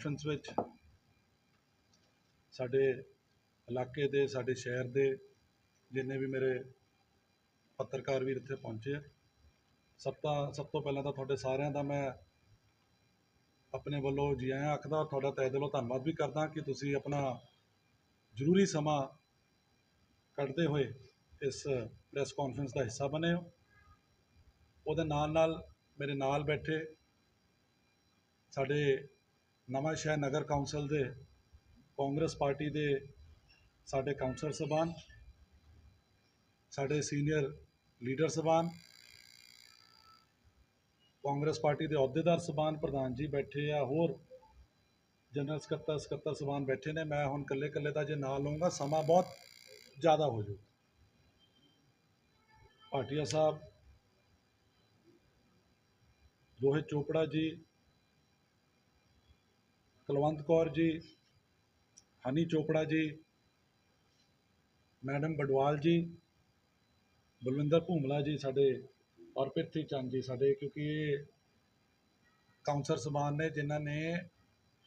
Conference ਵਿੱਚ ਸਾਡੇ ਇਲਾਕੇ ਦੇ, ਸਾਡੇ ਸ਼ਹਿਰ ਦੇ ਜਿੰਨੇ ਵੀ ਮੇਰੇ ਪੱਤਰਕਾਰ ਵੀਰ ਇੱਥੇ ਪਹੁੰਚੇ ਆ, ਸਭ ਤਾਂ, ਸਭ ਤੋਂ ਪਹਿਲਾਂ ਤਾਂ ਤੁਹਾਡੇ ਸਾਰਿਆਂ ਦਾ ਮੈਂ ਆਪਣੇ ਵੱਲੋਂ ਜੀ ਆਇਆਂ ਆਖਦਾ ਔਰ ਤੁਹਾਡਾ ਤਹਿ ਦਿਲੋਂ ਧੰਨਵਾਦ ਵੀ ਕਰਦਾ ਕਿ ਤੁਸੀਂ ਆਪਣਾ ਜ਼ਰੂਰੀ ਸਮਾਂ ਕੱਢਦੇ ਹੋਏ ਇਸ ਪ੍ਰੈਸ ਕਾਨਫਰੰਸ ਦਾ ਹਿੱਸਾ ਬਣੇ ਹੋ। ਉਹਦੇ ਨਾਲ ਨਾਲ ਮੇਰੇ ਨਾਲ ਬੈਠੇ ਸਾਡੇ ਨਵਾਂ ਸ਼ਹਿਰ ਨਗਰ ਕੌਂਸਲ ਦੇ ਕਾਂਗਰਸ ਪਾਰਟੀ ਦੇ ਸਾਡੇ ਕਾਉਂਸਲਰ ਸਭਾਨ ਸਾਡੇ ਸੀਨੀਅਰ ਲੀਡਰ ਸਭਾਨ ਕਾਂਗਰਸ ਪਾਰਟੀ ਦੇ ਅਹੁਦੇਦਾਰ ਸਭਾਨ ਪ੍ਰਧਾਨ ਜੀ ਬੈਠੇ ਆ, ਹੋਰ ਜਨਰਲ ਸਕੱਤਰ ਸਕੱਤਰ ਸਭਾਨ ਬੈਠੇ ਨੇ। ਮੈਂ ਹੁਣ ਇਕੱਲੇ ਇਕੱਲੇ ਦਾ ਜੇ ਨਾਲ ਲਵਾਂਗਾ ਸਮਾਂ ਬਹੁਤ ਜ਼ਿਆਦਾ ਹੋ ਜਾਊ। ਭਾਟੀਆ ਸਾਹਿਬ, ਰੋਹਿਤ ਚੋਪੜਾ ਜੀ ਕੁਲਵੰਤ ਕੌਰ ਜੀ, ਹਨੀ ਚੋਪੜਾ ਜੀ, ਮੈਡਮ ਬਡਵਾਲ ਜੀ, ਬਲਵਿੰਦਰ ਭੂਮਲਾ ਜੀ ਸਾਡੇ ਔਰ ਪ੍ਰਿਥੀ ਚੰਦ ਜੀ ਸਾਡੇ, ਕਿਉਂਕਿ ਇਹ ਕਾਉਂਸਲਰ ਸਮਾਨ ਨੇ ਜਿਨ੍ਹਾਂ ਨੇ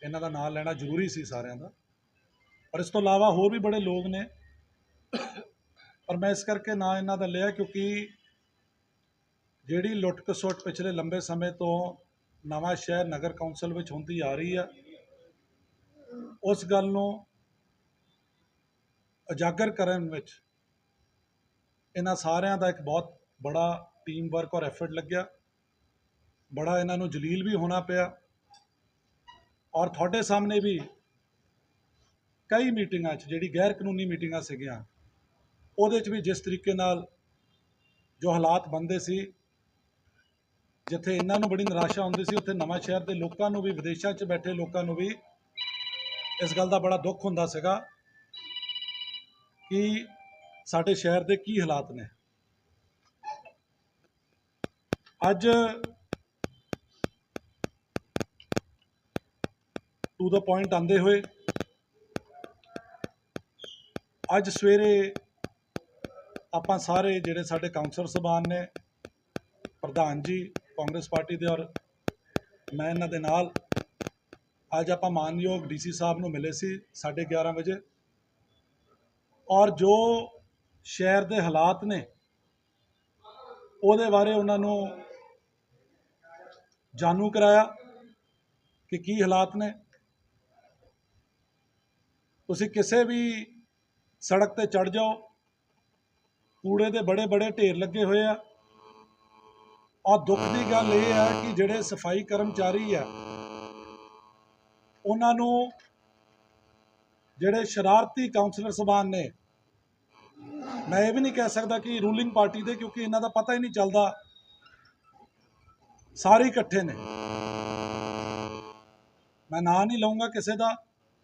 ਇਹਨਾਂ ਦਾ ਨਾਮ ਲੈਣਾ ਜ਼ਰੂਰੀ ਸੀ ਸਾਰਿਆਂ ਦਾ। ਪਰ ਇਸ ਤੋਂ ਇਲਾਵਾ ਹੋਰ ਵੀ ਬੜੇ ਲੋਕ ਨੇ। ਪਰ ਮੈਂ ਇਸ ਕਰਕੇ ਨਾਂ ਇਹਨਾਂ ਦਾ ਲਿਆ ਕਿਉਂਕਿ ਜਿਹੜੀ ਲੁੱਟ ਖਸੁੱਟ ਪਿਛਲੇ ਲੰਬੇ ਸਮੇਂ ਤੋਂ ਨਵਾਂ ਸ਼ਹਿਰ ਨਗਰ ਕੌਂਸਲ ਵਿੱਚ ਹੁੰਦੀ ਆ ਰਹੀ ਆ ਉਸ ਗੱਲ ਨੂੰ ਉਜਾਗਰ ਕਰਨ ਵਿੱਚ ਇਹਨਾਂ ਸਾਰਿਆਂ ਦਾ ਇੱਕ ਬਹੁਤ ਬੜਾ ਟੀਮ ਵਰਕ ਔਰ ਐਫਰਟ ਲੱਗਿਆ। ਬੜਾ ਇਹਨਾਂ ਨੂੰ ਜਲੀਲ ਵੀ ਹੋਣਾ ਪਿਆ ਔਰ ਤੁਹਾਡੇ ਸਾਹਮਣੇ ਵੀ ਕਈ ਮੀਟਿੰਗਾਂ 'ਚ ਜਿਹੜੀ ਗੈਰ ਕਾਨੂੰਨੀ ਮੀਟਿੰਗਾਂ ਸੀਗੀਆਂ, ਉਹਦੇ 'ਚ ਵੀ ਜਿਸ ਤਰੀਕੇ ਨਾਲ ਜੋ ਹਾਲਾਤ ਬੰਦੇ ਸੀ, ਜਿੱਥੇ ਇਹਨਾਂ ਨੂੰ ਬੜੀ ਨਿਰਾਸ਼ਾ ਹੁੰਦੀ ਸੀ, ਉੱਥੇ ਨਵਾਂ ਸ਼ਹਿਰ ਦੇ ਲੋਕਾਂ ਨੂੰ ਵੀ, ਵਿਦੇਸ਼ਾਂ 'ਚ ਬੈਠੇ ਲੋਕਾਂ ਨੂੰ ਵੀ ਇਸ ਗੱਲ ਦਾ ਬੜਾ ਦੁੱਖ ਹੁੰਦਾ ਸੀਗਾ ਕਿ ਸਾਡੇ ਸ਼ਹਿਰ ਦੇ ਕੀ ਹਾਲਾਤ ਨੇ। ਅੱਜ ਟੂ ਦਾ ਪੁਆਇੰਟ ਆਂਦੇ ਹੋਏ ਅੱਜ ਸਵੇਰੇ ਆਪਾਂ ਸਾਰੇ ਜਿਹੜੇ ਸਾਡੇ ਕਾਉਂਸਲਰ ਸਭਾਨ ਨੇ, ਪ੍ਰਧਾਨ ਜੀ, ਕਾਂਗਰਸ ਪਾਰਟੀ ਦੇ ਔਰ ਮੈਂ ਇਹਨਾਂ ਦੇ ਨਾਲ ਅੱਜ ਆਪਾਂ ਮਾਨਯੋਗ ਡੀਸੀ ਸਾਹਿਬ ਨੂੰ ਮਿਲੇ ਸੀ 11:30 ਵਜੇ। ਔਰ ਜੋ ਸ਼ਹਿਰ ਦੇ ਹਾਲਾਤ ਨੇ, ਉਹਦੇ ਬਾਰੇ ਉਹਨਾਂ ਨੂੰ ਜਾਣੂ ਕਰਾਇਆ ਕਿ ਕੀ ਹਾਲਾਤ ਨੇ। ਤੁਸੀਂ ਕਿਸੇ ਵੀ ਸੜਕ ਤੇ ਚੜ ਜਾਓ, ਕੂੜੇ ਦੇ ਬੜੇ ਬੜੇ ਢੇਰ ਲੱਗੇ ਹੋਏ ਆ। ਔਰ ਦੁੱਖ ਦੀ ਗੱਲ ਇਹ ਹੈ ਕਿ ਜਿਹੜੇ ਸਫ਼ਾਈ ਕਰਮਚਾਰੀ ਆ ਉਹਨਾਂ ਨੂੰ ਜਿਹੜੇ ਸ਼ਰਾਰਤੀ ਕਾਉਂਸਲਰ ਸਭਾਨ ਨੇ, ਮੈਂ ਇਹ ਵੀ ਨਹੀਂ ਕਹਿ ਸਕਦਾ ਕਿ ਰੂਲਿੰਗ ਪਾਰਟੀ ਦੇ, ਕਿਉਂਕਿ ਇਹਨਾਂ ਦਾ ਪਤਾ ਹੀ ਨਹੀਂ ਚੱਲਦਾ। ਸਾਰੇ ਇਕੱਠੇ ਨੇ। ਮੈਂ ਨਾਂ ਨਹੀਂ ਲਵਾਂਗਾ ਕਿਸੇ ਦਾ,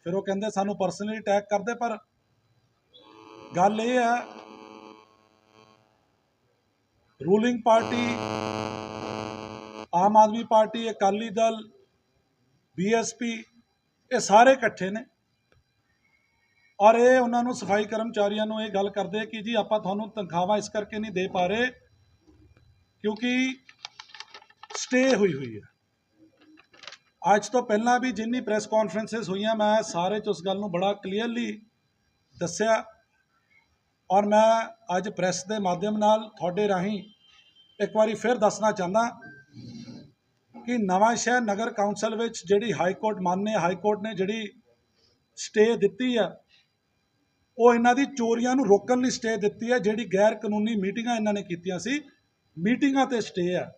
ਫਿਰ ਉਹ ਕਹਿੰਦੇ ਸਾਨੂੰ ਪਰਸਨਲੀ ਅਟੈਕ ਕਰਦੇ, ਪਰ ਗੱਲ ਇਹ ਹੈ ruling party Aam Aadmi party, Akali Dal BSP ਇਹ ਸਾਰੇ ਇਕੱਠੇ ਨੇ। ਔਰ ਇਹ ਉਹਨਾਂ ਨੂੰ ਸਫ਼ਾਈ ਕਰਮਚਾਰੀਆਂ ਨੂੰ ਇਹ ਗੱਲ ਕਰਦੇ ਕਿ ਜੀ ਆਪਾਂ ਤੁਹਾਨੂੰ ਤਨਖਾਹਾਂ ਇਸ ਕਰਕੇ ਨਹੀਂ ਦੇ ਪਾ ਰਹੇ ਕਿਉਂਕਿ ਸਟੇ ਹੋਈ ਹੋਈ ਹੈ। ਅੱਜ ਤੋਂ ਪਹਿਲਾਂ ਵੀ ਜਿੰਨੀ ਪ੍ਰੈਸ ਕਾਨਫਰੰਸਸ ਹੋਈਆਂ, ਮੈਂ ਸਾਰੇ ਚ ਉਸ ਗੱਲ ਨੂੰ ਬੜਾ ਕਲੀਅਰਲੀ ਦੱਸਿਆ। ਔਰ ਮੈਂ ਅੱਜ ਪ੍ਰੈਸ ਦੇ ਮਾਧਿਅਮ ਨਾਲ ਤੁਹਾਡੇ ਰਾਹੀਂ ਇੱਕ ਵਾਰੀ ਫਿਰ ਦੱਸਣਾ ਚਾਹੁੰਦਾ ਕਿ ਨਵਾਂ ਸ਼ਹਿਰ ਨਗਰ ਕੌਂਸਲ ਵਿੱਚ ਜਿਹੜੀ ਹਾਈ ਕੋਰਟ ਮਾਨਯ ਹਾਈ ਕੋਰਟ ਨੇ ਜਿਹੜੀ ਸਟੇ ਦਿੱਤੀ ਆ, ਉਹ ਇਹਨਾਂ ਦੀ ਚੋਰੀਆਂ ਨੂੰ ਰੋਕਣ ਲਈ ਸਟੇ ਦਿੱਤੀ ਹੈ ਜਿਹੜੀ ਗੈਰ ਕਾਨੂੰਨੀ ਮੀਟਿੰਗਾਂ ਇਹਨਾਂ ਨੇ ਕੀਤੀਆਂ ਸੀ, ਮੀਟਿੰਗਾਂ ਤੇ ਸਟੇ ਆ।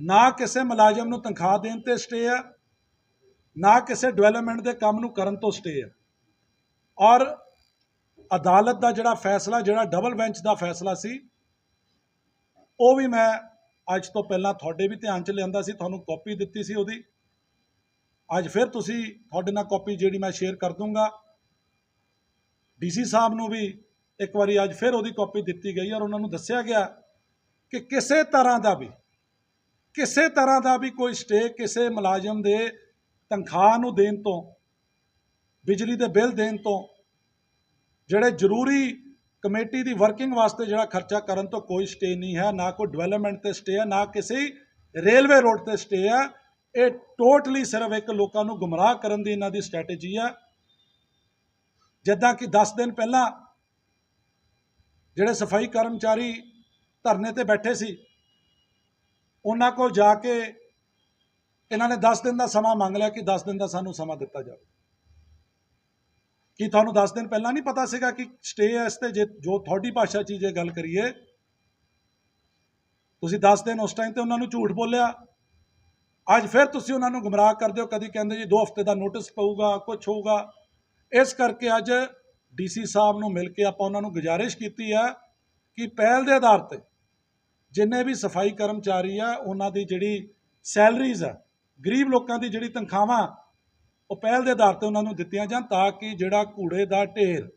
ਨਾ ਕਿਸੇ ਮੁਲਾਜ਼ਮ ਨੂੰ ਤਨਖਾਹ ਦੇਣ ਤੇ ਸਟੇ ਆ, ਨਾ ਕਿਸੇ ਡਿਵੈਲਪਮੈਂਟ ਦੇ ਕੰਮ ਨੂੰ ਕਰਨ ਤੋਂ ਸਟੇ ਆ। ਔਰ ਅਦਾਲਤ ਦਾ ਜਿਹੜਾ ਫੈਸਲਾ, ਜਿਹੜਾ ਡਬਲ ਬੈਂਚ ਦਾ ਫੈਸਲਾ ਸੀ, ਉਹ ਵੀ ਮੈਂ ਅੱਜ ਤੋਂ ਪਹਿਲਾਂ ਤੁਹਾਡੇ ਵੀ ਧਿਆਨ 'ਚ ਲਿਆਂਦਾ ਸੀ, ਤੁਹਾਨੂੰ ਕਾਪੀ ਦਿੱਤੀ ਸੀ ਉਹਦੀ। ਅੱਜ ਫਿਰ ਤੁਸੀਂ ਤੁਹਾਡੇ ਨਾਲ ਕਾਪੀ ਜਿਹੜੀ ਮੈਂ ਸ਼ੇਅਰ ਕਰ ਦੂੰਗਾ। ਡੀਸੀ ਸਾਹਿਬ ਨੂੰ ਵੀ ਇੱਕ ਵਾਰੀ ਅੱਜ ਫਿਰ ਉਹਦੀ ਕਾਪੀ ਦਿੱਤੀ ਗਈ ਔਰ ਉਹਨਾਂ ਨੂੰ ਦੱਸਿਆ ਗਿਆ ਕਿ ਕਿਸੇ ਤਰ੍ਹਾਂ ਦਾ ਵੀ, ਕਿਸੇ ਤਰ੍ਹਾਂ ਦਾ ਵੀ ਕੋਈ ਸਟੇ ਕਿਸੇ ਮੁਲਾਜ਼ਮ ਦੇ ਤਨਖਾਹ ਨੂੰ ਦੇਣ ਤੋਂ, ਬਿਜਲੀ ਦੇ ਬਿੱਲ ਦੇਣ ਤੋਂ, ਜਿਹੜੇ ਜ਼ਰੂਰੀ ਕਮੇਟੀ ਦੀ ਵਰਕਿੰਗ ਵਾਸਤੇ ਜਿਹੜਾ ਖਰਚਾ ਕਰਨ ਤੋਂ ਕੋਈ ਸਟੇ ਨਹੀਂ ਹੈ, ਨਾ ਕੋਈ ਡਿਵੈਲਪਮੈਂਟ ਤੇ ਸਟੇ ਹੈ, ਨਾ ਕਿਸੇ ਰੇਲਵੇ ਰੋਡ ਤੇ ਸਟੇ ਹੈ। ਇਹ ਟੋਟਲੀ ਸਿਰਫ ਇੱਕ ਲੋਕਾਂ ਨੂੰ ਗੁੰਮਰਾਹ ਕਰਨ ਦੀ ਇਹਨਾਂ ਦੀ ਸਟ੍ਰੈਟੇਜੀ ਹੈ। ਜਿੱਦਾਂ ਕਿ 10 ਦਿਨ ਪਹਿਲਾਂ ਜਿਹੜੇ ਸਫ਼ਾਈ ਕਰਮਚਾਰੀ ਧਰਨੇ ਤੇ ਬੈਠੇ ਸੀ, ਉਹਨਾਂ ਕੋਲ ਜਾ ਕੇ ਇਹਨਾਂ ਨੇ 10 ਦਿਨ ਦਾ ਸਮਾਂ ਮੰਗ ਲਿਆ ਕਿ 10 ਦਿਨ ਦਾ ਸਾਨੂੰ ਸਮਾਂ ਦਿੱਤਾ ਜਾਵੇ। ਕੀ ਤੁਹਾਨੂੰ 10 ਦਿਨ ਪਹਿਲਾਂ ਨਹੀਂ ਪਤਾ ਸੀਗਾ ਕਿ ਸਟੇ ਹੈ ਇਸ ਤੇ? ਜੇ ਜੋ ਤੁਹਾਡੀ ਭਾਸ਼ਾ 'ਚ ਜੇ ਗੱਲ ਕਰੀਏ, ਤੁਸੀਂ 10 ਦਿਨ ਉਸ ਟਾਈਮ ਤੇ ਉਹਨਾਂ ਨੂੰ ਝੂਠ ਬੋਲਿਆ। ਅੱਜ ਫਿਰ ਤੁਸੀਂ ਉਹਨਾਂ ਨੂੰ ਗੁੰਮਰਾਹ ਕਰਦੇ ਹੋ, ਕਦੀ ਕਹਿੰਦੇ ਜੀ 2 ਹਫ਼ਤੇ ਦਾ ਨੋਟਿਸ ਪਊਗਾ ਕੁਝ ਹੋਊਗਾ। ਇਸ ਕਰਕੇ ਅੱਜ ਡੀਸੀ ਸਾਹਿਬ ਨੂੰ ਮਿਲ ਕੇ ਆਪਾਂ ਉਹਨਾਂ ਨੂੰ ਗੁਜ਼ਾਰਿਸ਼ ਕੀਤੀ ਹੈ ਕਿ ਪਹਿਲ ਦੇ ਆਧਾਰ ਤੇ ਜਿੰਨੇ ਵੀ ਸਫ਼ਾਈ ਕਰਮਚਾਰੀ ਆ, ਉਹਨਾਂ ਦੀ ਜਿਹੜੀ ਸੈਲਰੀਜ਼ ਆ, ਗਰੀਬ ਲੋਕਾਂ ਦੀ ਜਿਹੜੀ ਤਨਖਾਹਾਂ ਉਹ ਪਹਿਲ ਦੇ ਆਧਾਰ ਤੇ ਉਹਨਾਂ ਨੂੰ ਦਿੱਤੀਆਂ ਜਾਣ ਤਾਂ ਕਿ ਜਿਹੜਾ ਕੂੜੇ ਦਾ ਢੇਰ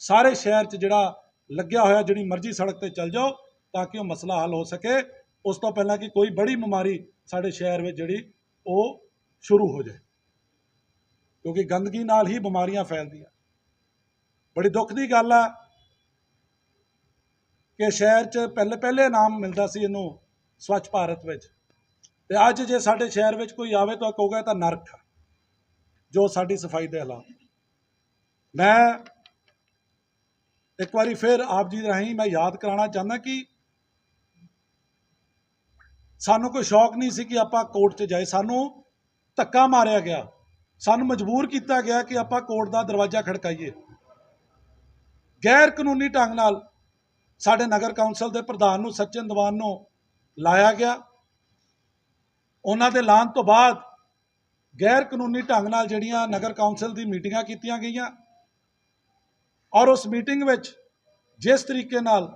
ਸਾਰੇ ਸ਼ਹਿਰ 'ਚ ਜਿਹੜਾ ਲੱਗਿਆ ਹੋਇਆ, ਜਿਹੜੀ ਮਰਜ਼ੀ ਸੜਕ ਤੇ ਚੱਲ ਜਾਓ ਤਾਂ ਕਿ ਉਹ ਮਸਲਾ ਹੱਲ ਹੋ ਸਕੇ। ਉਸ ਤੋਂ ਪਹਿਲਾਂ ਕਿ ਕੋਈ ਬੜੀ ਬਿਮਾਰੀ ਸਾਡੇ ਸ਼ਹਿਰ ਵਿੱਚ ਜਿਹੜੀ ਉਹ ਸ਼ੁਰੂ ਹੋ ਜਾਏ, ਕਿਉਂਕਿ ਗੰਦਗੀ ਨਾਲ ਹੀ ਬਿਮਾਰੀਆਂ ਫੈਲਦੀਆਂ। ਬੜੀ ਦੁੱਖ ਦੀ ਗੱਲ ਆ ਕਿ ਸ਼ਹਿਰ 'ਚ ਪਹਿਲੇ ਪਹਿਲੇ ਨਾਮ ਮਿਲਦਾ ਸੀ ਇਹਨੂੰ ਸਵੱਛ ਭਾਰਤ ਵਿੱਚ। ਤੇ ਅੱਜ ਜੇ ਸਾਡੇ ਸ਼ਹਿਰ ਵਿੱਚ ਕੋਈ ਆਵੇ ਤਾਂ ਕਹੂਗਾ ਇਹ ਤਾਂ ਨਰਕ ਆ। ਜੋ ਸਾਡੀ ਸਫ਼ਾਈ ਦੇ ਹਾਲਾਤ। ਮੈਂ ਇੱਕ ਵਾਰੀ ਫਿਰ ਆਪ ਜੀ ਦੇ ਰਾਹੀਂ ਮੈਂ ਯਾਦ ਕਰਾਉਣਾ ਚਾਹੁੰਦਾ ਕਿ ਸਾਨੂੰ ਕੋਈ ਸ਼ੌਕ ਨਹੀਂ ਸੀ ਕਿ ਆਪਾਂ ਕੋਰਟ 'ਚ ਜਾਏ। ਸਾਨੂੰ ਧੱਕਾ ਮਾਰਿਆ ਗਿਆ। ਸਾਨੂੰ ਮਜਬੂਰ ਕੀਤਾ ਗਿਆ ਕਿ ਆਪਾਂ ਕੋਰਟ ਦਾ ਦਰਵਾਜ਼ਾ ਖੜਕਾਈਏ। ਗੈਰ ਕਾਨੂੰਨੀ ਢੰਗ ਨਾਲ ਸਾਡੇ ਨਗਰ ਕੌਂਸਲ ਦੇ ਪ੍ਰਧਾਨ ਨੂੰ ਸਚਿਨ ਦੀਵਾਨ ਨੂੰ ਲਾਇਆ ਗਿਆ। ਉਹਨਾਂ ਦੇ ਲਾਣ ਤੋਂ ਬਾਅਦ ਗੈਰ ਕਾਨੂੰਨੀ ਢੰਗ ਨਾਲ ਜਿਹੜੀਆਂ ਨਗਰ ਕੌਂਸਲ ਦੀ ਮੀਟਿੰਗਾਂ ਕੀਤੀਆਂ ਗਈਆਂ ਔਰ ਉਸ ਮੀਟਿੰਗ ਵਿੱਚ ਜਿਸ ਤਰੀਕੇ ਨਾਲ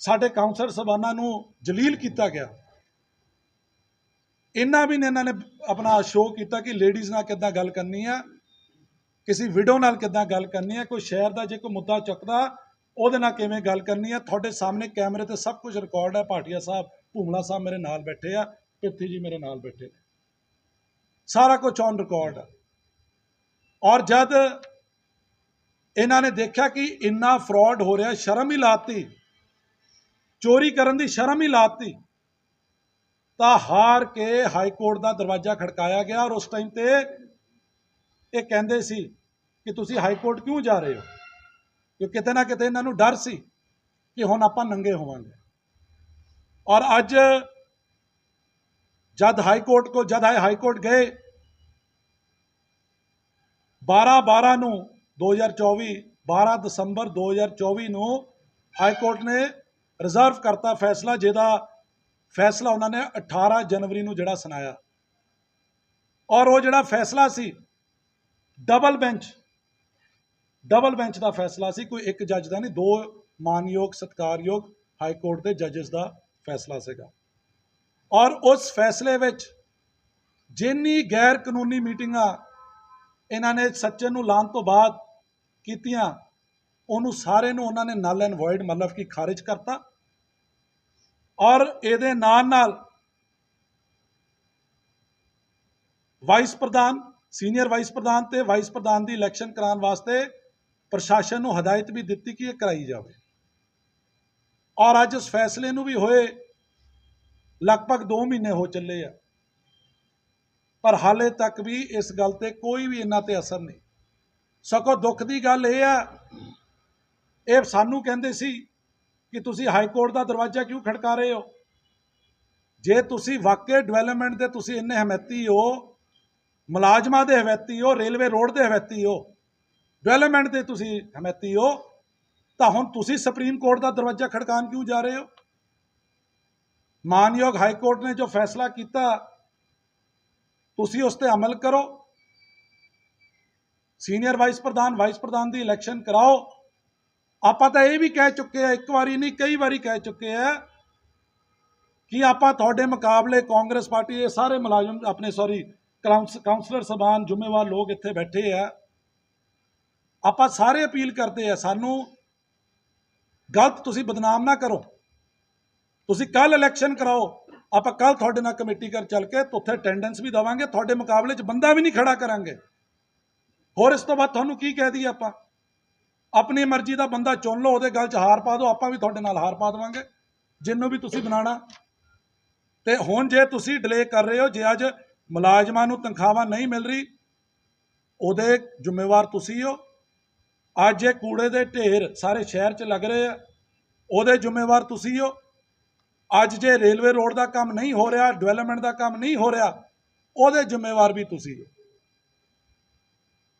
ਸਾਡੇ ਕਾਉਂਸਲਰ ਸਭਾਨਾਂ ਨੂੰ ਜਲੀਲ ਕੀਤਾ ਗਿਆ ਇੰਨਾ ਵੀ ਨਹੀਂ ਇਹਨਾਂ ਨੇ ਆਪਣਾ ਸ਼ੋਅ ਕੀਤਾ ਕਿ ਲੇਡੀਜ਼ ਨਾਲ ਕਿੱਦਾਂ ਗੱਲ ਕਰਨੀ ਆ, ਕਿਸੇ ਵਿਡੋ ਨਾਲ ਕਿੱਦਾਂ ਗੱਲ ਕਰਨੀ ਆ, ਕੋਈ ਸ਼ਹਿਰ ਦਾ ਜੇ ਕੋਈ ਮੁੱਦਾ ਚੁੱਕਦਾ, ਉਹਦੇ ਨਾਲ ਕਿਵੇਂ ਗੱਲ ਕਰਨੀ ਆ, ਤੁਹਾਡੇ ਸਾਹਮਣੇ ਕੈਮਰੇ ਤੇ ਸਭ ਕੁਝ ਰਿਕਾਰਡ ਹੈ ਭਾਟੀਆ ਸਾਹਿਬ, ਭੂਮਲਾ ਸਾਹਿਬ ਮੇਰੇ ਨਾਲ ਬੈਠੇ ਆ, ਪ੍ਰਿਥੀ ਜੀ ਮੇਰੇ ਨਾਲ ਬੈਠੇ। ਸਾਰਾ ਕੁਝ ਔਨ ਰਿਕਾਰਡ ਆ। ਔਰ ਜਦ ਇਹਨਾਂ ਨੇ ਦੇਖਿਆ ਕਿ ਇੰਨਾ ਫਰਾਡ ਹੋ ਰਿਹਾ, ਸ਼ਰਮ ਹੀ ਲਾਤੀ, ਚੋਰੀ ਕਰਨ ਦੀ ਸ਼ਰਮ ਹੀ ਲਾਤੀ, ਤਾਂ ਹਾਰ ਕੇ ਹਾਈ ਕੋਰਟ ਦਾ ਦਰਵਾਜ਼ਾ ਖੜਕਾਇਆ ਗਿਆ ਔਰ ਉਸ ਟਾਈਮ ਤੇ ਇਹ ਕਹਿੰਦੇ ਸੀ ਕਿ ਤੁਸੀਂ ਹਾਈ ਕੋਰਟ ਕਿਉਂ ਜਾ ਰਹੇ ਹੋ? ਕਿ ਕਿਤੇ ਨਾ ਕਿਤੇ ਇਹਨਾਂ ਨੂੰ ਡਰ ਸੀ ਕਿ ਹੁਣ ਆਪਾਂ ਨੰਗੇ ਹੋਵਾਂਗੇ। ਔਰ ਅੱਜ ਜਦ ਹਾਈ ਕੋਰਟ ਕੋ ਜਦ ਆਏ ਹਾਈ ਕੋਰਟ ਗਏ 12 12 ਨੂੰ 2024 12 ਦਸੰਬਰ 2024 ਨੂੰ ਹਾਈ ਕੋਰਟ ਨੇ ਰਿਜ਼ਰਵ ਕਰਤਾ ਫੈਸਲਾ, ਜਿਹਦਾ ਫੈਸਲਾ ਉਹਨਾਂ ਨੇ 18 ਜਨਵਰੀ ਨੂੰ ਜਿਹੜਾ ਸੁਣਾਇਆ। ਔਰ ਉਹ ਜਿਹੜਾ ਫੈਸਲਾ ਸੀ ਡਬਲ ਬੈਂਚ ਡਬਲ ਬੈਂਚ ਦਾ ਫੈਸਲਾ ਸੀ, ਕੋਈ ਇੱਕ ਜੱਜ ਦਾ ਨਹੀਂ, ਦੋ ਮਾਨਯੋਗ, ਸਤਕਾਰਯੋਗ ਹਾਈ ਕੋਰਟ ਦੇ ਜੱਜਸ ਦਾ ਫੈਸਲਾ ਸੀਗਾ। ਔਰ ਉਸ ਫੈਸਲੇ ਵਿੱਚ ਜਿੰਨੀ ਗੈਰ ਕਾਨੂੰਨੀ ਮੀਟਿੰਗਾਂ ਇਹਨਾਂ ਨੇ ਸੱਚੇ ਨੂੰ ਲਾਉਣ ਤੋਂ ਬਾਅਦ ਕੀਤੀਆਂ, ਉਹਨੂੰ ਸਾਰੇ ਨੂੰ ਉਹਨਾਂ ਨੇ ਨਲ ਐਂਡ ਵੋਇਡ ਮਤਲਬ ਕਿ ਖਾਰਿਜ ਕਰਤਾ ਔਰ ਇਹਦੇ ਨਾਲ ਨਾਲ ਵਾਈਸ ਪ੍ਰਧਾਨ ਸੀਨੀਅਰ ਵਾਈਸ ਪ੍ਰਧਾਨ ਤੇ ਵਾਈਸ ਪ੍ਰਧਾਨ ਦੀ ਇਲੈਕਸ਼ਨ ਕਰਾਉਣ ਵਾਸਤੇ ਪ੍ਰਸ਼ਾਸਨ ਨੂੰ ਹਦਾਇਤ ਵੀ ਦਿੱਤੀ ਕਿ ਇਹ ਕਰਾਈ ਜਾਵੇ। ਔਰ ਅੱਜ ਇਸ ਫੈਸਲੇ ਨੂੰ ਵੀ ਹੋਏ ਲਗਭਗ 2 ਮਹੀਨੇ ਹੋ ਚੱਲੇ ਆ। ਪਰ ਹਾਲੇ ਤੱਕ ਵੀ ਇਸ ਗੱਲ ਤੇ ਕੋਈ ਵੀ ਇਹਨਾਂ ਤੇ ਅਸਰ ਨਹੀਂ। ਸਗੋਂ ਦੁੱਖ ਦੀ ਗੱਲ ਇਹ ਆ, ਇਹ ਸਾਨੂੰ ਕਹਿੰਦੇ ਸੀ ਕਿ ਤੁਸੀਂ ਹਾਈ ਕੋਰਟ ਦਾ ਦਰਵਾਜ਼ਾ ਕਿਉਂ ਖੜਕਾ ਰਹੇ ਹੋ? ਜੇ ਤੁਸੀਂ ਵਾਕਈ ਡਿਵੈਲਪਮੈਂਟ ਦੇ ਤੁਸੀਂ ਇੰਨੇ ਹਮੈਤੀ ਹੋ, ਮੁਲਾਜ਼ਮਾਂ ਦੇ ਹਮੈਤੀ ਹੋ, ਰੇਲਵੇ ਰੋਡ ਦੇ ਹਮੈਤੀ ਹੋ, ਡਿਵੈਲਪਮੈਂਟ ਦੇ ਤੁਸੀਂ ਹਮੈਤੀ ਹੋ, ਤਾਂ ਹੁਣ ਤੁਸੀਂ ਸੁਪਰੀਮ ਕੋਰਟ ਦਾ ਦਰਵਾਜ਼ਾ ਖੜਕਾਉਣ ਕਿਉਂ ਜਾ ਰਹੇ ਹੋ? ਮਾਨਯੋਗ ਹਾਈ ਕੋਰਟ ਨੇ ਜੋ ਫੈਸਲਾ ਕੀਤਾ ਤੁਸੀਂ ਉਸ ਤੇ ਅਮਲ ਕਰੋ। ਸੀਨੀਅਰ ਵਾਈਸ ਪ੍ਰਧਾਨ ਵਾਈਸ ਪ੍ਰਧਾਨ ਦੀ ਇਲੈਕਸ਼ਨ ਕਰਾਓ। ਆਪਾਂ ਤਾਂ ਇਹ ਵੀ ਕਹਿ ਚੁੱਕੇ ਆ, ਇੱਕ ਵਾਰੀ ਨਹੀਂ, ਕਈ ਵਾਰੀ ਕਹਿ ਚੁੱਕੇ ਆ ਕਿ ਆਪਾਂ ਤੁਹਾਡੇ ਮੁਕਾਬਲੇ ਕਾਂਗਰਸ ਪਾਰਟੀ ਦੇ ਸਾਰੇ ਮੁਲਾਜ਼ਮ, ਆਪਣੇ ਸੌਰੀ ਕਾਉਂਸਲਰ ਸਭਾਨ ਜ਼ਿੰਮੇਵਾਰ ਲੋਕ ਇੱਥੇ ਬੈਠੇ ਆ। ਆਪਾਂ ਸਾਰੇ ਅਪੀਲ ਕਰਦੇ ਆ, ਸਾਨੂੰ ਗਲਤ ਤੁਸੀਂ ਬਦਨਾਮ ਨਾ ਕਰੋ। ਤੁਸੀਂ ਕੱਲ ਇਲੈਕਸ਼ਨ ਕਰਾਓ। ਆਪਾਂ ਕੱਲ ਤੁਹਾਡੇ ਨਾਲ ਕਮੇਟੀ ਕਰ ਚੱਲ ਕੇ ਉੱਥੇ ਅਟੈਂਡੈਂਸ ਵੀ ਦਵਾਂਗੇ, ਤੁਹਾਡੇ ਮੁਕਾਬਲੇ 'ਚ ਬੰਦਾ ਵੀ ਨਹੀਂ ਖੜਾ ਕਰਾਂਗੇ। ਹੋਰ ਇਸ ਤੋਂ ਬਾਅਦ ਤੁਹਾਨੂੰ ਕੀ ਕਹਿ ਦਈਏ ਆਪਾਂ? ਆਪਣੀ ਮਰਜ਼ੀ ਦਾ ਬੰਦਾ ਚੁਣ ਲਓ, ਉਹਦੇ ਗੱਲ 'ਚ ਹਾਰ ਪਾ ਦਿਓ, ਆਪਾਂ ਵੀ ਤੁਹਾਡੇ ਨਾਲ ਹਾਰ ਪਾ ਦੇਵਾਂਗੇ। ਜਿੰਨੂੰ ਵੀ ਤੁਸੀਂ ਬਣਾਣਾ ਤੇ ਹੁਣ ਜੇ ਤੁਸੀਂ ਡਿਲੇ ਕਰ ਰਹੇ ਹੋ, ਜੇ ਅੱਜ ਮੁਲਾਜ਼ਮਾਂ ਨੂੰ ਤਨਖਾਹਾਂ ਨਹੀਂ ਮਿਲ ਰਹੀ, ਉਹਦੇ ਜ਼ਿੰਮੇਵਾਰ ਤੁਸੀਂ ਹੋ। ਅੱਜ ਇਹ ਕੂੜੇ ਦੇ ਢੇਰ ਸਾਰੇ ਸ਼ਹਿਰ 'ਚ ਲੱਗ ਰਹੇ ਆ। ਉਹਦੇ ਜ਼ਿੰਮੇਵਾਰ ਤੁਸੀਂ ਹੋ। ਅੱਜ ਜੇ ਰੇਲਵੇ ਰੋਡ ਦਾ ਕੰਮ ਨਹੀਂ ਹੋ ਰਿਹਾ ਡਿਵੈਲਪਮੈਂਟ ਦਾ ਕੰਮ ਨਹੀਂ ਹੋ ਰਿਹਾ, ਉਹਦੇ ਜ਼ਿੰਮੇਵਾਰ ਵੀ ਤੁਸੀਂ ਹੋ।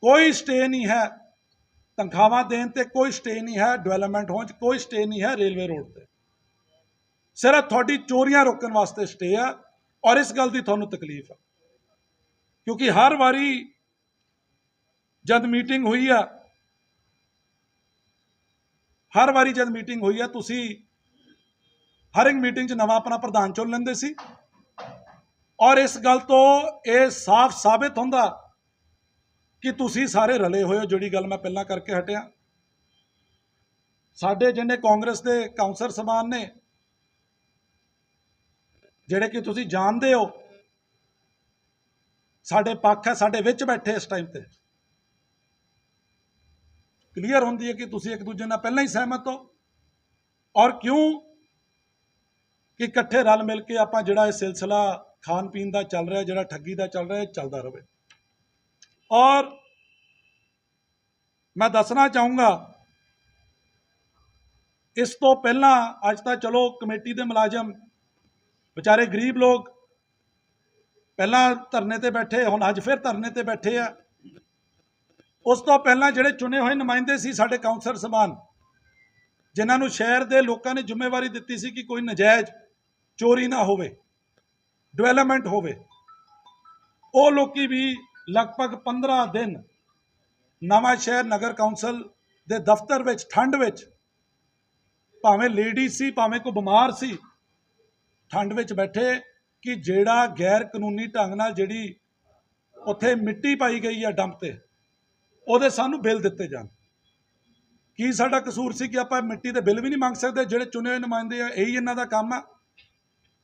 ਕੋਈ ਸਟੇ ਨਹੀਂ ਹੈ, ਤਨਖਾਹਾਂ ਦੇਣ ਤੇ ਕੋਈ ਸਟੇ ਨਹੀਂ ਹੈ ਡਿਵੈਲਪਮੈਂਟ ਹੋਣ 'ਚ ਕੋਈ ਸਟੇ ਨਹੀਂ ਹੈ ਰੇਲਵੇ ਰੋਡ ਤੇ। ਸਿਰਫ ਤੁਹਾਡੀ ਚੋਰੀਆਂ ਰੋਕਣ ਵਾਸਤੇ ਸਟੇ ਆ, ਔਰ ਇਸ ਗੱਲ ਦੀ ਤੁਹਾਨੂੰ ਤਕਲੀਫ ਆ। ਕਿਉਂਕਿ ਹਰ ਵਾਰੀ ਜਦ ਮੀਟਿੰਗ ਹੋਈ ਆ, ਹਰ ਵਾਰੀ ਜਦ ਮੀਟਿੰਗ ਹੋਈ ਆ, ਤੁਸੀਂ ਹਰ ਇੱਕ ਮੀਟਿੰਗ 'ਚ ਨਵਾਂ ਆਪਣਾ ਪ੍ਰਧਾਨ ਚੁਣ ਲੈਂਦੇ ਸੀ। ਔਰ ਇਸ ਗੱਲ ਤੋਂ ਇਹ ਸਾਫ਼ ਸਾਬਿਤ ਹੁੰਦਾ ਕਿ ਤੁਸੀਂ ਸਾਰੇ ਰਲੇ ਹੋਏ ਹੋ, ਜਿਹੜੀ ਗੱਲ ਮੈਂ ਪਹਿਲਾਂ ਕਰਕੇ ਹਟਿਆ। ਸਾਡੇ ਜਿਹਨੇ ਕਾਂਗਰਸ ਦੇ ਕਾਉਂਸਲਰ ਸਮਾਨ ਨੇ, ਜਿਹੜੇ ਕਿ ਤੁਸੀਂ ਜਾਣਦੇ ਹੋ, ਸਾਡੇ ਪੱਖ ਹੈ, ਸਾਡੇ ਵਿੱਚ ਬੈਠੇ ਇਸ ਟਾਈਮ ਤੇ। ਕਲੀਅਰ ਹੁੰਦੀ ਹੈ ਕਿ ਤੁਸੀਂ ਇੱਕ ਦੂਜੇ ਨਾਲ ਪਹਿਲਾਂ ਹੀ ਸਹਿਮਤ ਹੋ। ਔਰ ਕਿਉਂ ਕਿ ਇਕੱਠੇ ਰਲ ਮਿਲ ਕੇ ਆਪਾਂ ਜਿਹੜਾ ਇਹ ਸਿਲਸਿਲਾ ਖਾਣ ਪੀਣ ਦਾ ਚੱਲ ਰਿਹਾ, ਜਿਹੜਾ ਠੱਗੀ ਦਾ ਚੱਲ ਰਿਹਾ ਚੱਲਦਾ ਰਹੇ। ਔਰ ਮੈਂ ਦੱਸਣਾ ਚਾਹੂੰਗਾ, ਇਸ ਤੋਂ ਪਹਿਲਾਂ ਅੱਜ ਤਾਂ ਚਲੋ ਕਮੇਟੀ ਦੇ ਮੁਲਾਜ਼ਮ, ਵਿਚਾਰੇ ਗਰੀਬ ਲੋਕ ਪਹਿਲਾਂ ਧਰਨੇ ਤੇ ਬੈਠੇ, ਹੁਣ ਅੱਜ ਫਿਰ ਧਰਨੇ ਤੇ ਬੈਠੇ ਆ। ਉਸ ਤੋਂ ਪਹਿਲਾਂ ਜਿਹੜੇ ਚੁਣੇ ਹੋਏ ਨੁਮਾਇੰਦੇ ਸੀ ਸਾਡੇ ਕਾਉਂਸਲਰ ਸਮਾਨ, ਜਿਨ੍ਹਾਂ ਨੂੰ ਸ਼ਹਿਰ ਦੇ ਲੋਕਾਂ ਨੇ ਜ਼ਿੰਮੇਵਾਰੀ ਦਿੱਤੀ ਸੀ ਕਿ ਕੋਈ ਨਜਾਇਜ਼ ਚੋਰੀ ਨਾ ਹੋਵੇ ਡਿਵੈਲਪਮੈਂਟ ਹੋਵੇ। ਉਹ ਲੋਕੀ ਵੀ ਲਗਭਗ 15 ਦਿਨ ਨਵਾਂ ਸ਼ਹਿਰ ਨਗਰ ਕੌਂਸਲ ਦੇ ਦਫ਼ਤਰ ਵਿੱਚ, ਠੰਡ ਵਿੱਚ, ਭਾਵੇਂ ਲੇਡੀ ਸੀ, ਭਾਵੇਂ ਕੋਈ ਬਿਮਾਰ ਸੀ, ਠੰਡ ਵਿੱਚ ਬੈਠੇ ਕਿ ਜਿਹੜਾ ਗੈਰ ਕਾਨੂੰਨੀ ਢੰਗ ਨਾਲ ਜਿਹੜੀ ਉੱਥੇ ਮਿੱਟੀ ਪਾਈ ਗਈ ਆ ਡੰਪ ਤੇ, ਉਹਦੇ ਸਾਨੂੰ ਬਿੱਲ ਦਿੱਤੇ ਜਾਣ। ਕੀ ਸਾਡਾ ਕਸੂਰ ਸੀ ਕਿ ਆਪਾਂ ਮਿੱਟੀ ਦੇ ਬਿੱਲ ਵੀ ਨਹੀਂ ਮੰਗ ਸਕਦੇ, ਜਿਹੜੇ ਚੁਣੇ ਹੋਏ ਨੁਮਾਇੰਦੇ ਆ, ਇਹੀ ਇਹਨਾਂ ਦਾ ਕੰਮ ਆ।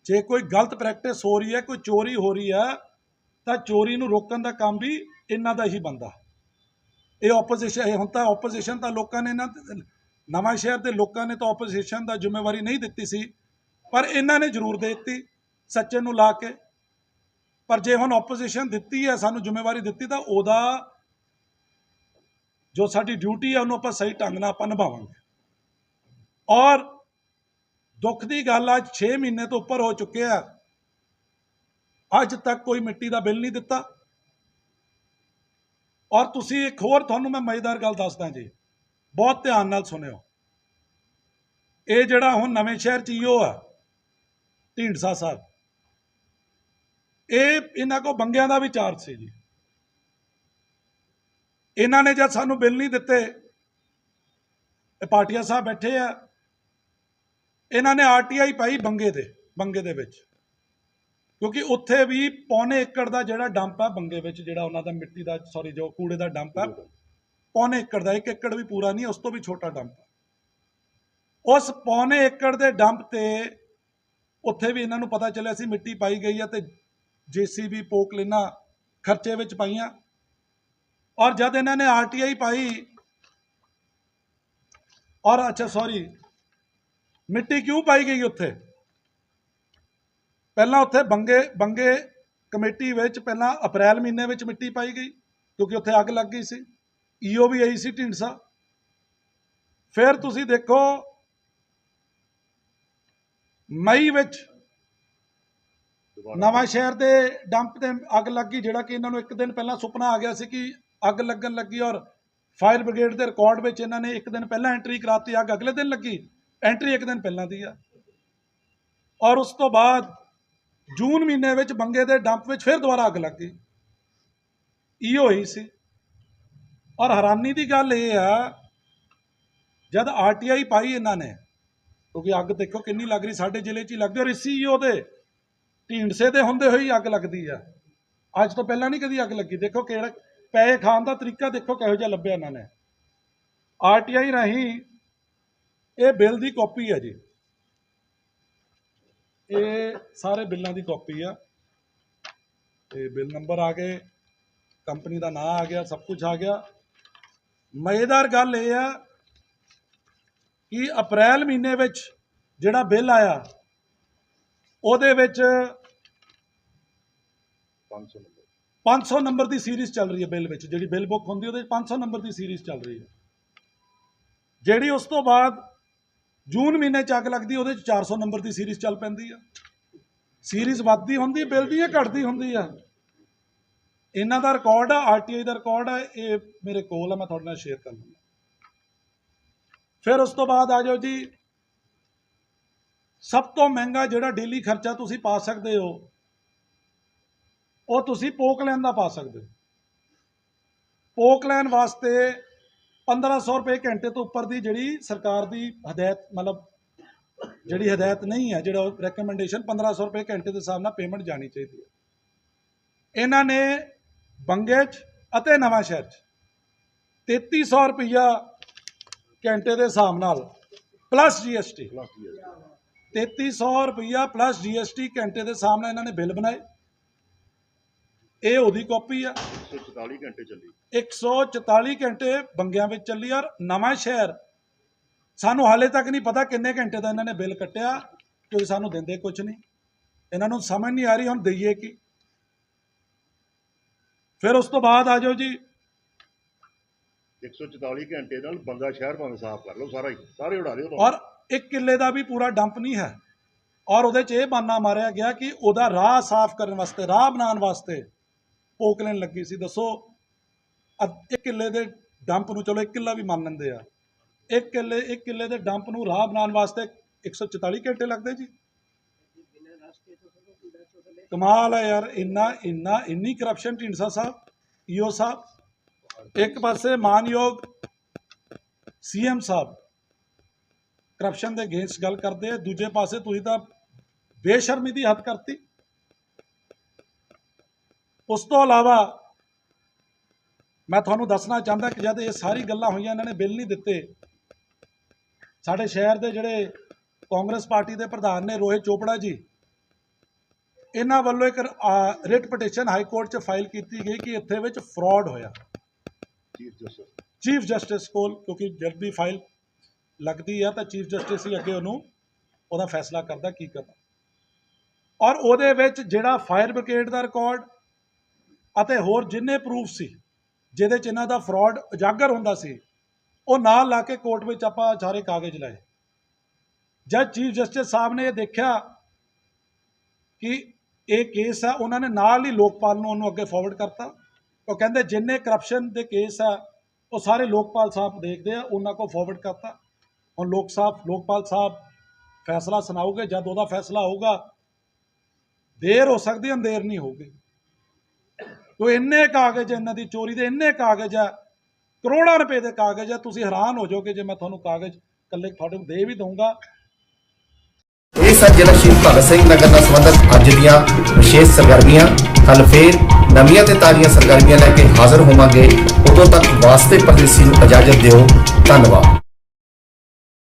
ਜੇ ਕੋਈ ਗਲਤ ਪ੍ਰੈਕਟਿਸ ਹੋ ਰਹੀ ਹੈ, ਕੋਈ ਚੋਰੀ ਹੋ ਰਹੀ ਹੈ, ਤਾਂ ਚੋਰੀ ਨੂੰ ਰੋਕਣ ਦਾ ਕੰਮ ਵੀ ਇਹਨਾਂ ਦਾ ਹੀ ਬੰਦਾ ਇਹ ਆਪੋਜੀਸ਼ਨ ਇਹ ਹੁਣ ਤਾਂ ਆਪੋਜੀਸ਼ਨ ਤਾਂ ਲੋਕਾਂ ਨੇ ਇਹਨਾਂ ਨਵਾਂ ਸ਼ਹਿਰ ਦੇ ਲੋਕਾਂ ਨੇ ਤਾਂ ਆਪੋਜੀਸ਼ਨ ਦਾ ਜ਼ਿੰਮੇਵਾਰੀ ਨਹੀਂ ਦਿੱਤੀ ਸੀ, ਪਰ ਇਹਨਾਂ ਨੇ ਜ਼ਰੂਰ ਦੇ ਦਿੱਤੀ, ਸੱਚੇ ਨੂੰ ਲਾ ਕੇ। ਪਰ ਜੇ ਹੁਣ ਆਪੋਜੀਸ਼ਨ ਦਿੱਤੀ ਹੈ, ਸਾਨੂੰ ਜ਼ਿੰਮੇਵਾਰੀ ਦਿੱਤੀ, ਤਾਂ ਉਹਦਾ ਜੋ ਸਾਡੀ ਡਿਊਟੀ ਹੈ ਉਹਨੂੰ ਆਪਾਂ ਸਹੀ ਢੰਗ ਨਾਲ ਆਪਾਂ ਨਿਭਾਵਾਂਗੇ। ਔਰ ਦੁੱਖ ਦੀ ਗੱਲ ਅੱਜ 6 ਮਹੀਨੇ ਤੋਂ ਉੱਪਰ ਹੋ ਚੁੱਕੇ ਆ। ਅੱਜ ਤੱਕ ਕੋਈ ਮਿੱਟੀ ਦਾ ਬਿੱਲ ਨਹੀਂ ਦਿੱਤਾ। ਔਰ ਤੁਸੀਂ ਇੱਕ ਹੋਰ ਤੁਹਾਨੂੰ ਮੈਂ ਮਜ਼ੇਦਾਰ ਗੱਲ ਦੱਸਦਾ ਜੀ। ਬਹੁਤ ਧਿਆਨ ਨਾਲ ਸੁਣਿਓ। ਇਹ ਜਿਹੜਾ ਹੁਣ ਨਵੇਂ ਸ਼ਹਿਰ ਚ ਈਓ ਆ, ਢੀਂਡਸਾ ਸਾਹਿਬ। ਇਹ ਇਹਨਾਂ ਕੋ ਬੰਗਿਆਂ ਦਾ ਵੀ ਚਾਰਜ ਸੀ ਜੀ। ਇਹਨਾਂ ਨੇ ਜਦ ਸਾਨੂੰ ਬਿੱਲ ਨਹੀਂ ਦਿੱਤੇ, ਇਹ ਪਾਟਿਆ ਸਾਹਿਬ ਬੈਠੇ ਆ ਇਹਨਾਂ ਨੇ ਆਰਟੀਆਈ ਪਾਈ ਬੰਗੇ ਦੇ ਬੰਗੇ ਦੇ ਵਿੱਚ। ਕਿਉਂਕਿ ਉੱਥੇ ਵੀ ਪੌਣੇ ਏਕੜ ਦਾ ਜਿਹੜਾ ਡੰਪ ਹੈ ਬੰਗੇ ਵਿੱਚ ਜਿਹੜਾ ਉਹਨਾਂ ਦਾ ਮਿੱਟੀ ਦਾ ਸੌਰੀ ਜੋ ਕੂੜੇ ਦਾ ਡੰਪ ਹੈ ਪੌਣੇ ਏਕੜ ਦਾ ਇੱਕ ਏਕੜ ਵੀ ਪੂਰਾ ਨਹੀਂ ਉਸ ਤੋਂ ਵੀ ਛੋਟਾ ਡੰਪ ਉਸ ਪੌਣੇ ਏਕੜ ਦੇ ਡੰਪ ਤੇ ਉੱਥੇ ਵੀ ਇਹਨਾਂ ਨੂੰ ਪਤਾ ਚੱਲਿਆ ਸੀ ਮਿੱਟੀ ਪਾਈ ਗਈ ਹੈ ਤੇ ਜੀਸੀਬੀ ਪੋਕਲੇਨਾ ਖਰਚੇ ਵਿੱਚ ਪਾਈਆਂ। ਔਰ ਜਦ ਇਹਨਾਂ ਨੇ ਆਰਟੀਆਈ ਪਾਈ ਔਰ ਅੱਛਾ ਸੌਰੀ ਮਿੱਟੀ ਕਿਉਂ ਪਾਈ ਗਈ ਉੱਥੇ? ਪਹਿਲਾਂ ਉੱਥੇ ਬੰਗੇ ਬੰਗੇ ਕਮੇਟੀ ਵਿੱਚ ਪਹਿਲਾਂ ਅਪ੍ਰੈਲ ਮਹੀਨੇ ਵਿੱਚ ਮਿੱਟੀ ਪਾਈ ਗਈ ਕਿਉਂਕਿ ਉੱਥੇ ਅੱਗ ਲੱਗ ਗਈ ਸੀ। ਈਓ ਵੀ ਆਈ ਸੀ ਢਿੰਡਸਾ। ਫਿਰ ਤੁਸੀਂ ਦੇਖੋ ਮਈ ਵਿੱਚ ਨਵਾਂ ਸ਼ਹਿਰ ਦੇ ਡੰਪ ਤੇ ਅੱਗ ਲੱਗੀ ਜਿਹੜਾ ਕਿ ਇਹਨਾਂ ਨੂੰ ਇੱਕ ਦਿਨ ਪਹਿਲਾਂ ਸੁਪਨਾ ਆ ਗਿਆ ਸੀ ਕਿ ਅੱਗ ਲੱਗਣ ਲੱਗੀ ਔਰ ਫਾਇਰ ਬ੍ਰਿਗੇਡ ਦੇ ਰਿਕਾਰਡ ਵਿੱਚ ਇਹਨਾਂ ਨੇ ਇੱਕ ਦਿਨ ਪਹਿਲਾਂ ਐਂਟਰੀ ਕਰਾਤੀ ਅੱਗ ਅਗਲੇ ਦਿਨ ਲੱਗੀ। ਐਂਟਰੀ ਇੱਕ ਦਿਨ ਪਹਿਲਾਂ ਦੀ ਆ। ਔਰ ਉਸ ਤੋਂ ਬਾਅਦ ਜੂਨ ਮਹੀਨੇ ਵਿੱਚ ਬੰਗੇ ਦੇ ਡੰਪ ਵਿੱਚ ਫਿਰ ਦੁਬਾਰਾ ਅੱਗ ਲੱਗ ਗਈ। ਇਹ ਹੋਈ ਸੀ। ਔਰ ਹੈਰਾਨੀ ਦੀ ਗੱਲ ਇਹ ਆ, ਜਦ ਆਰਟੀਆਈ ਪਾਈ ਇਹਨਾਂ ਨੇ, ਕਿਉਂਕਿ ਅੱਗ ਦੇਖੋ ਕਿੰਨੀ ਲੱਗ ਰਹੀ, ਸਾਡੇ ਜ਼ਿਲ੍ਹੇ 'ਚ ਹੀ ਲੱਗਦੀ ਔਰ ਇਸੀ ਦੇ ਢੀਂਡਸੇ ਦੇ ਹੁੰਦੇ ਹੋਏ ਅੱਗ ਲੱਗਦੀ ਆ। ਅੱਜ ਤੋਂ ਪਹਿਲਾਂ ਨਹੀਂ ਕਦੀ ਅੱਗ ਲੱਗੀ। ਦੇਖੋ ਕਿਹੜਾ, ਪੈਸੇ ਖਾਣ ਦਾ ਤਰੀਕਾ ਦੇਖੋ ਕਿਹੋ ਜਿਹਾ ਲੱਭਿਆ ਇਹਨਾਂ ਨੇ। ਆਰਟੀਆਈ ਰਾਹੀਂ ਇਹ ਬਿੱਲ ਦੀ ਕਾਪੀ ਹੈ ਜੀ। ਇਹ ਸਾਰੇ ਬਿੱਲਾਂ ਦੀ ਕਾਪੀ ਆ। ਤੇ ਬਿੱਲ ਨੰਬਰ ਆ ਗਏ ਕੰਪਨੀ ਦਾ ਨਾਮ ਆ ਗਿਆ ਸਭ ਕੁਝ ਆ ਗਿਆ। ਮਜ਼ੇਦਾਰ ਗੱਲ ਇਹ ਆ ਕਿ ਅਪ੍ਰੈਲ ਮਹੀਨੇ ਵਿੱਚ ਜਿਹੜਾ ਬਿੱਲ ਆਇਆ ਉਹਦੇ ਵਿੱਚ 500 ਨੰਬਰ। 500 ਨੰਬਰ ਦੀ ਸੀਰੀਜ਼ ਚੱਲ ਰਹੀ ਹੈ ਬਿੱਲ ਵਿੱਚ। ਜਿਹੜੀ ਬਿੱਲ ਬੁੱਕ ਹੁੰਦੀ ਉਹਦੇ ਵਿੱਚ 500 ਨੰਬਰ ਦੀ ਸੀਰੀਜ਼ ਚੱਲ ਰਹੀ ਹੈ। ਜਿਹੜੀ ਉਸ ਤੋਂ ਬਾਅਦ ਜੂਨ ਮਹੀਨੇ ਚ ਅੱਗ ਲੱਗਦੀ ਉਹਦੇ ਚ 400 ਨੰਬਰ ਦੀ ਸੀਰੀਜ਼ ਚੱਲ ਪੈਂਦੀ ਆ। ਸੀਰੀਜ਼ ਵੱਧਦੀ ਹੁੰਦੀ ਬਿੱਲ ਦੀ ਜਾਂ ਘਟਦੀ ਹੁੰਦੀ ਆ। ਇਹਨਾਂ ਦਾ ਰਿਕਾਰਡ ਆ ਆਰਟੀਆਈ ਦਾ ਰਿਕਾਰਡ ਆ, ਇਹ ਮੇਰੇ ਕੋਲ ਆ, ਮੈਂ ਤੁਹਾਡੇ ਨਾਲ ਸ਼ੇਅਰ ਕਰ ਲੂੰਗਾ ਫਿਰ ਉਸ ਤੋਂ ਬਾਅਦ ਆ ਜਾਓ ਜੀ, ਸਭ ਤੋਂ ਮਹਿੰਗਾ ਜਿਹੜਾ ਡੇਲੀ ਖਰਚਾ ਤੁਸੀਂ ਪਾ ਸਕਦੇ ਹੋ, ਉਹ ਤੁਸੀਂ ਪੋਕਲੈਨ ਦਾ ਪਾ ਸਕਦੇ ਹੋ। ਪੋਕਲੈਨ ਵਾਸਤੇ 1500 ਰੁਪਏ ਘੰਟੇ ਤੋਂ ਉੱਪਰ ਦੀ ਜਿਹੜੀ ਸਰਕਾਰ ਦੀ ਹਦਾਇਤ, ਮਤਲਬ ਜਿਹੜੀ ਹਦਾਇਤ ਨਹੀਂ ਹੈ, ਜਿਹੜਾ ਰეკਮੈਂਡੇਸ਼ਨ 1500 ਰੁਪਏ ਘੰਟੇ ਦੇ ਹਿਸਾਬ ਨਾਲ ਪੇਮੈਂਟ ਜਾਣੀ ਚਾਹੀਦੀ ਹੈ। ਇਹਨਾਂ ਨੇ ਬੰਗੇ 'ਚ ਅਤੇ ਨਵਾਂ ਸ਼ਹਿਰ 'ਚ 3300 ਰੁਪਈਆ ਘੰਟੇ ਦੇ ਹਿਸਾਬ ਨਾਲ ਪਲੱਸ ਜੀਐਸਟੀ ਪਲੱਸ ਦੀ ਹੈ 3300 ਰੁਪਈਆ ਪਲੱਸ ਜੀਐਸਟੀ ਘੰਟੇ ਦੇ ਹਿਸਾਬ ਨਾਲ ਇਹਨਾਂ ਨੇ ਬਿੱਲ ਬਣਾਏ। ਇਹ ਉਹਦੀ ਕਾਪੀ ਆ। 144 ਘੰਟੇ ਚੱਲੀ। 144 ਘੰਟੇ ਬੰਗਿਆਂ ਵਿੱਚ ਚੱਲੀ ਔਰ ਨਵਾਂ ਸ਼ਹਿਰ। ਸਾਨੂੰ ਹਾਲੇ ਤੱਕ ਨਹੀਂ ਪਤਾ ਕਿੰਨੇ ਘੰਟੇ ਦਾ ਇਹਨਾਂ ਨੇ ਬਿੱਲ ਕੱਟਿਆ ਕਿਉਂਕਿ ਸਾਨੂੰ ਦਿੰਦੇ ਕੁਝ ਨਹੀਂ। ਇਹਨਾਂ ਨੂੰ ਸਮਝ ਨਹੀਂ ਆ ਰਹੀ ਹੁਣ ਦਈਏ ਕੀ। ਫਿਰ ਉਸ ਤੋਂ ਬਾਅਦ ਆ ਜਾਓ ਜੀ। 144 ਘੰਟੇ ਨਾਲ ਬੰਗਾ ਸ਼ਹਿਰ ਭਾਵੇਂ ਸਾਫ਼ ਕਰ ਲਓ ਸਾਰਾ ਹੀ ਸਾਰੇ ਉਡਾ ਦਿਓ ਔਰ ਇੱਕ ਕਿੱਲੇ ਦਾ ਵੀ ਪੂਰਾ ਡੰਪ ਨਹੀਂ ਹੈ। ਔਰ ਉਹਦੇ 'ਚ ਇਹ ਬਾਨਾ ਮਾਰਿਆ ਗਿਆ ਕਿ ਉਹਦਾ ਰਾਹ ਸਾਫ਼ ਕਰਨ ਵਾਸਤੇ ਰਾਹ ਬਣਾਉਣ ਵਾਸਤੇ ਪੋਕਲੈਨ ਲੱਗੀ ਸੀ। ਦੱਸੋ ਅੱਧ- ਇੱਕ ਕਿੱਲੇ ਦੇ ਡੰਪ ਨੂੰ ਚਲੋ ਇੱਕ ਕਿੱਲਾ ਵੀ ਮੰਨ ਲੈਂਦੇ ਆ। ਇੱਕ ਕਿੱਲੇ ਇੱਕ ਕਿੱਲੇ ਦੇ ਡੰਪ ਨੂੰ ਰਾਹ ਬਣਾਉਣ ਵਾਸਤੇ 144 ਘੰਟੇ ਲੱਗਦੇ ਜੀ। ਕਮਾਲ ਹੈ ਯਾਰ, ਇੰਨਾ ਇੰਨਾ, ਇੰਨੀ ਕਰਪਸ਼ਨ ਢੀਂਡਸਾ ਸਾਹਿਬ, ਈਓ ਸਾਹਿਬ। ਇੱਕ ਪਾਸੇ ਮਾਨਯੋਗ ਸੀਐਮ ਸਾਹਿਬ ਕਰਪਸ਼ਨ ਦੇ ਅਗੇਂਸਟ ਗੱਲ ਕਰਦੇ ਆ, ਦੂਜੇ ਪਾਸੇ ਤੁਸੀਂ ਤਾਂ ਬੇਸ਼ਰਮੀ ਦੀ ਹੱਦ ਕਰਤੀ। ਉਸ ਤੋਂ ਇਲਾਵਾ ਮੈਂ ਤੁਹਾਨੂੰ ਦੱਸਣਾ ਚਾਹੁੰਦਾ ਕਿ ਜਦ ਇਹ ਸਾਰੀ ਗੱਲਾਂ ਹੋਈਆਂ ਇਹਨਾਂ ਨੇ ਬਿੱਲ ਨਹੀਂ ਦਿੱਤੇ। ਸਾਡੇ ਸ਼ਹਿਰ ਦੇ ਜਿਹੜੇ ਕਾਂਗਰਸ ਪਾਰਟੀ ਦੇ ਪ੍ਰਧਾਨ ਨੇ ਰੋਹਿਤ ਚੋਪੜਾ ਜੀ ਇਹਨਾਂ ਵੱਲੋਂ ਇੱਕ ਰਿਟ ਪਟੀਸ਼ਨ ਹਾਈ ਕੋਰਟ 'ਚ ਫਾਈਲ ਕੀਤੀ ਗਈ ਕਿ ਇੱਥੇ ਵਿੱਚ ਫਰਾਡ ਹੋਇਆ। ਚੀਫ ਜਸਟਿਸ ਕੋਲ ਕਿਉਂਕਿ ਜਦ ਵੀ ਫਾਈਲ ਲੱਗਦੀ ਆ ਤਾਂ ਚੀਫ ਜਸਟਿਸ ਹੀ ਅੱਗੇ ਉਹਨੂੰ ਉਹਦਾ ਫੈਸਲਾ ਕਰਦਾ ਕੀ ਕਰਨਾ। ਔਰ ਉਹਦੇ ਵਿੱਚ ਜਿਹੜਾ ਫਾਇਰ ਬ੍ਰਿਗੇਡ ਦਾ ਰਿਕਾਰਡ ਅਤੇ ਹੋਰ ਜਿੰਨੇ ਪ੍ਰੂਫ ਸੀ, ਜਿਹਦੇ ਚ ਇਹਨਾਂ ਦਾ ਫਰਾਡ ਉਜਾਗਰ ਹੁੰਦਾ ਸੀ, ਉਹ ਨਾਲ ਲਾ ਕੇ ਕੋਰਟ ਵਿੱਚ ਆਪਾਂ ਸਾਰੇ ਕਾਗਜ਼ ਲਾਏ। ਜਦ ਚੀਫ ਜਸਟਿਸ ਸਾਹਿਬ ਨੇ ਇਹ ਦੇਖਿਆ ਕਿ ਇਹ ਕੇਸ ਆ, ਉਹਨਾਂ ਨੇ ਨਾਲ ਹੀ ਲੋਕਪਾਲ ਨੂੰ ਉਹਨੂੰ ਅੱਗੇ ਫਾਰਵਰਡ ਕਰਤਾ। ਉਹ ਕਹਿੰਦੇ ਜਿੰਨੇ ਕਰਪਸ਼ਨ ਦੇ ਕੇਸ ਆ, ਉਹ ਸਾਰੇ ਲੋਕਪਾਲ ਸਾਹਿਬ ਦੇਖਦੇ ਆ, ਉਹਨਾਂ ਕੋ ਫਾਰਵਰਡ ਕਰਤਾ। ਹੁਣ ਲੋਕ ਸਾਹਿਬ, ਲੋਕਪਾਲ ਸਾਹਿਬ ਫੈਸਲਾ ਸੁਣਾਓਗੇ, ਜਦ ਉਹਦਾ ਫੈਸਲਾ ਹੋਊਗਾ, ਦੇਰ ਹੋ ਸਕਦੀ, ਅੰਧੇਰ ਨਹੀਂ ਹੋਊਗੀ। ਕੋਈ ਇੰਨੇ ਕਾਗਜ਼ ਇਹਨਾਂ ਦੀ ਚੋਰੀ ਦੇ ਇੰਨੇ ਕਾਗਜ਼ ਆ ਕਰੋੜਾਂ ਰੁਪਏ ਦੇ ਕਾਗਜ਼ ਆ ਤੁਸੀਂ ਹੈਰਾਨ ਹੋ ਜਾਓਗੇ ਜੇ ਮੈਂ ਤੁਹਾਨੂੰ ਕਾਗਜ਼ ਇਕੱਲੇ ਤੁਹਾਡੇ ਨੂੰ ਦੇ ਵੀ ਦਊਂਗਾ। ਇਹ ਸਨ ਜ਼ਿਲ੍ਹਾ ਸ਼ਹੀਦ ਭਗਤ ਸਿੰਘ ਨਗਰ ਨਾਲ ਸੰਬੰਧਿਤ ਅੱਜ ਦੀਆਂ ਵਿਸ਼ੇਸ਼ ਸਰਗਰਮੀਆਂ ਕੱਲ ਫੇਰ ਨਵੀਆਂ ਤੇ ਤਾਜ਼ੀਆਂ ਸਰਗਰਮੀਆਂ ਲੈ ਕੇ ਹਾਜ਼ਰ ਹੋਵਾਂਗੇ। ਉਦੋਂ ਤੱਕ ਵਾਸਤੇ ਪਰਦੇਸੀ ਨੂੰ ਇਜਾਜ਼ਤ ਦਿਓ। ਧੰਨਵਾਦ।